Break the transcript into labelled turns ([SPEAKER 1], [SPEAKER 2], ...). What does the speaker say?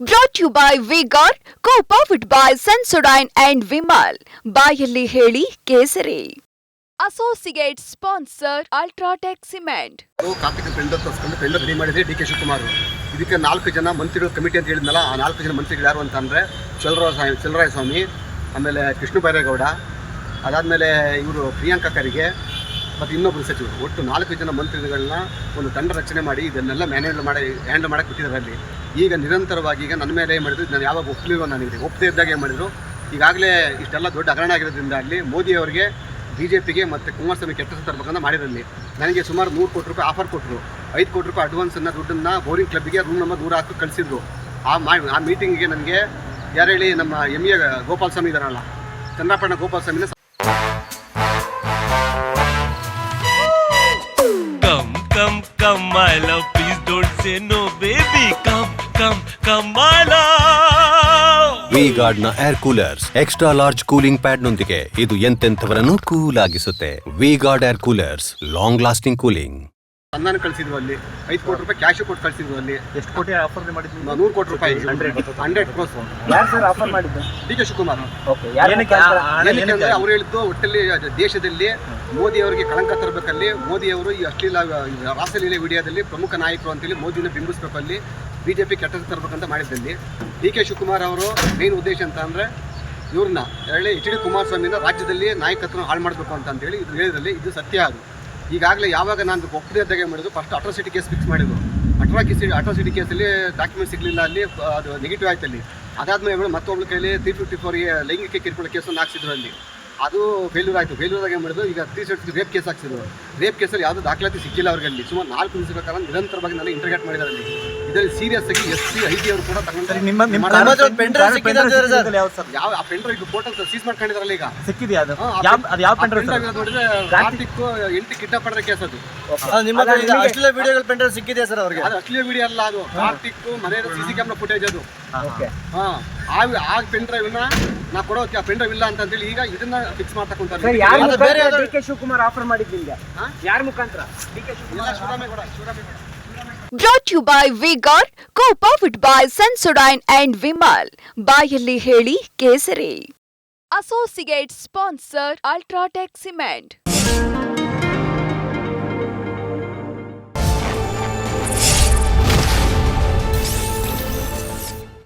[SPEAKER 1] Brought you by V Guard co powered by Sensodyne and Vimal ಬಾಯಲ್ಲಿ ಹೇಳಿ ಕೇಸರಿ. Associate sponsor UltraTech cement
[SPEAKER 2] Karthik tender ತರಿಸ್ಕೊಂಡು tender ready ಮಾಡಿದ್ರೆ D K Shivakumar ಇದಕ್ಕೆ ನಾಲ್ಕು ಜನ ಮಂತ್ರಿಗಳು ಕಮಿಟಿ ಅಂತ ಹೇಳಿದ್ನಲ್ಲ, ಆ ನಾಲ್ಕು ಜನ ಮಂತ್ರಿಗಳು ಯಾರು ಅಂತಂದರೆ ಚಲರಾಯ ಸ್ವಾಮಿ ಚಲರಾಯ ಸ್ವಾಮಿ, ಆಮೇಲೆ ಕೃಷ್ಣ ಬೈರೇಗೌಡ, ಅದಾದಮೇಲೆ ಇವರು ಪ್ರಿಯಾಂಕಾ ಖರ್ಗೆ, ಮತ್ತು ಇನ್ನೊಬ್ಬರು ಸಚಿವರು. ಒಟ್ಟು ನಾಲ್ಕು ಜನ ಮಂತ್ರಿಗಳನ್ನ ಒಂದು ತಂಡ ರಚನೆ ಮಾಡಿ ಇದನ್ನೆಲ್ಲ ಮ್ಯಾನೇಜ್ ಮಾಡಿ ಹ್ಯಾಂಡಲ್ ಮಾಡಕ್ಕೆ ಬಿಟ್ಟಿದ್ದಾರೆ ಅಲ್ಲಿ. ಈಗ ನಿರಂತರವಾಗಿ ಈಗ ನನ್ನ ಮೇಲೆ ಏನು ಮಾಡಿದ್ರು, ನಾನು ಯಾವಾಗ ಒಪ್ಪಲಿಲ್ಲ ನನಗೆ ಒಪ್ಪದೇ ಇದ್ದಾಗ ಏನು ಮಾಡಿದರು. ಈಗಾಗಲೇ ಇಷ್ಟೆಲ್ಲ ದೊಡ್ಡ ಹಗರಣ ಮೋದಿ ಅವರಿಗೆ ಬಿ ಜೆ ಪಿಗೆ ಮತ್ತು ಕುಮಾರಸ್ವಾಮಿ ಕೆಟ್ಟ ತರಬೇಕಂತ ಮಾಡಿರಲ್ಲಿ ನನಗೆ ಸುಮಾರು ನೂರು ಕೋಟಿ ರೂಪಾಯಿ ಆಫರ್ ಕೊಟ್ಟರು ಐದು ಕೋಟಿ ರೂಪಾಯಿ ಅಡ್ವಾನ್ಸನ್ನು ದುಡ್ಡನ್ನು ಬೋರಿಂಗ್ ಕ್ಲಬ್ಗೆ ರೂಮ್ ನಂಬರ್ ನೂರ ಹಾಕಿ ಕಳಿಸಿದ್ರು. ಆ ಮಾ, ಆ ಮೀಟಿಂಗಿಗೆ ನನಗೆ ಯಾರು ಹೇಳಿ ನಮ್ಮ ಎಂ ಎ ಗೋಪಾಲ ಸ್ವಾಮಿ ಇದಾರಲ್ಲ ಚಂದ್ರಪಣ್ಣ ಗೋಪಾಲ ಸ್ವಾಮಿನ
[SPEAKER 3] come come come I love please don't say no baby. Love.
[SPEAKER 4] V ಗಾರ್ಡ್ನ air coolers extra large cooling pad ನೊಂದಿಗೆ ಇದು ಎಂತೆಂಥವರನ್ನು cool ಆಗಿಸುತ್ತೆ V Guard air coolers long lasting cooling
[SPEAKER 2] ಅನ್ನ ಕಳಿಸಿದ್ರು ಅಲ್ಲಿ. ಐದು ಕೋಟಿ ರೂಪಾಯಿ ಕ್ಯಾಶ್ ಕೊಟ್ಟು ಕಳಿಸಿದ್ರು ಅಲ್ಲಿ.
[SPEAKER 5] ಎಷ್ಟು ಕೋಟಿ ಆಫರ್ ಮಾಡಿದ್ವಿ
[SPEAKER 2] ನೂರು ಕೋಟಿ ರೂಪಾಯಿ. ಹಂಡ್ರೆಡ್. ಕ್ರೋಸ್
[SPEAKER 5] ಯಾರು ಸರ್ ಆಫರ್ ಮಾಡಿದ್ದು?
[SPEAKER 2] D K Shivakumar. ಅವ್ರು ಹೇಳಿದ್ದು ಒಟ್ಟಲ್ಲಿ ದೇಶದಲ್ಲಿ ಮೋದಿ ಅವರಿಗೆ ಕಳಂಕ ತರಬೇಕಲ್ಲಿ. ಮೋದಿ ಅವರು ಈ ಅಶ್ಲೀಲ ರಾಸಲೀಲೆ ವಿಡಿಯೋದಲ್ಲಿ ಪ್ರಮುಖ ನಾಯಕರು ಅಂತೇಳಿ ಮೋದಿನ ಬಿಂಬಿಸ್ಬೇಕಲ್ಲಿ ಬಿಜೆಪಿ ಕೆಟ್ಟ ತರಬೇಕಂತ ಮಾಡಿದ್ದಲ್ಲಿ. ಡಿ ಕೆ ಶಿವಕುಮಾರ್ ಅವರು ಮೇನ್ ಉದ್ದೇಶ ಅಂತ ಅಂದ್ರೆ ಇವ್ರನ್ನ ಹೇಳಿ ಎಚ್ ಡಿ ಕುಮಾರಸ್ವಾಮಿಯಿಂದ ರಾಜ್ಯದಲ್ಲಿ ನಾಯಕತ್ವ ಹಾಳು ಮಾಡಬೇಕು ಅಂತ ಅಂತೇಳಿ ಇದು ಹೇಳಿದ್ರಲ್ಲಿ ಇದು ಸತ್ಯ ಅದು. ಈಗಾಗಲೇ ಯಾವಾಗ ನಾನು ಒಪ್ಪದೇ ಮಾಡಿದ್ರು ಫಸ್ಟ್ ಅಟ್ರಾಸಿಟಿ ಕೇಸ್ ಫಿಕ್ಸ್ ಮಾಡಿದ್ರು. ಅಟ್ರಾಕಿಸಿ ಅಟ್ರಾಸಿಟಿ ಕೇಸಲ್ಲಿ ಡಾಕ್ಯುಮೆಂಟ್ ಸಿಗಲಿಲ್ಲ ಅಲ್ಲಿ, ಅದು ನೆಗೆಟಿವ್ ಆಯ್ತು ಅಲ್ಲಿ. ಅದಾದ್ಮೇಲೆ ಮತ್ತೊಬ್ಬಳ ಕೈಲಿ ತ್ರೀ ಫಿಫ್ಟಿ ಫೋರ್ಗೆ ಲೈಂಗಿಕ ಕಿರುಕುಳ ಕೇಸನ್ನು ಹಾಕ್ಸಿದ್ರು ಅಲ್ಲಿ. ಅದು ಫೇಲ್ಯೂರ್ ಆಯಿತು. ಫೇಲ್ಯೂರ್ ಏನು ಮಾಡಿದ್ರು? ಈಗ ತ್ರೀ ಸೆಟ್ಸ್ ರೇಪ್ ಕೇಸ್ ಹಾಕ್ಸಿದ್ರು. ರೇಪ್ ಕೇಸಲ್ಲಿ ಯಾವುದೂ ದಾಖಲಾತಿ ಸಿಕ್ಕಿಲ್ಲ ಅವ್ರಿಗೆ ಅಲ್ಲಿ ಸುಮಾರು ನಾಲ್ಕು ದಿವಸಗಳ ಕಾಲ ನಿರಂತರವಾಗಿ ನಾನು ಇಂಟರ್ಗೇಟ್ ಮಾಡಿದ್ದಾರೆ ಅಲ್ಲಿ. ಇದರಲ್ಲಿ ಸೀರಿಯಸ್ ಆಗಿ ಎಸ್ ಸಿ ಐ ಟಿ ಅವರು ಕೂಡ ತಗೊಂಡು
[SPEAKER 5] ನಿಮ್ಮ.
[SPEAKER 2] ಯಾವ ಆ ಪೆಂಡ್ರ ಈಗ ಫೋಟೋ ಸೀಸ್ ಮಾಡ್ಕೊಂಡಿದ್ರಲ್ಲ ಈಗ.
[SPEAKER 5] ಸಿಕ್ಕಿದೆಯಾ ಅದು? ಅದು ಯಾವ
[SPEAKER 2] ನೋಡಿದ್ರೆ ಕಾರ್ತಿಕ್ ಎಂಟು ಕಿಡ್ನಾಪ್ ಮಾಡಿದ ಕೇಸ್ ಅದು
[SPEAKER 5] ನಿಮ್ಮ ಅಷ್ಟೆಲ್ಲ ವಿಡಿಯೋಗಳು ಸಿಕ್ಕಿದೆ ಸಿಕ್ಕಿದೆಯಾ ಸರ್ ಅವ್ರಿಗೆ?
[SPEAKER 2] ಅದು ಅಶ್ಲೀಲ ವಿಡಿಯೋ ಅಲ್ಲ ಅದು. ಕಾರ್ತಿಕ್ ಮನೆಯ ಸಿ ಸಿ ಕ್ಯಾಮ್ರಾ ಫುಟೇಜ್ ಅದು. ಹಾ ಆ ಆ ಪೆನ್ ಡ್ರೈವ್ ನ ಕೊಡೋ ಪೆನ್ ಡ್ರೈವ್ ಇಲ್ಲ ಅಂತ ಹೇಳಿ ಈಗ ಇದನ್ನ ಫಿಕ್ಸ್ ಮಾಡ್ತಕ್ಕಂತಾರೆ
[SPEAKER 6] ಯಾರ ಮುಖಾಂತರ ಡಿ ಕೆ ಶಿವಕುಮಾರ್ ಆಫರ್ ಮಾಡಿದ್ದು ನಿಮ್ಗೆ? ಯಾರ ಮುಖಾಂತರ? D K
[SPEAKER 2] Shivakumar Shivaramegowda Shivaramegowda
[SPEAKER 1] brought you by V Guard co powered by Sensodyne and Vimal ಬಾಯಲ್ಲಿ ಹೇಳಿ ಕೇಸರಿ. Associate sponsor UltraTech cement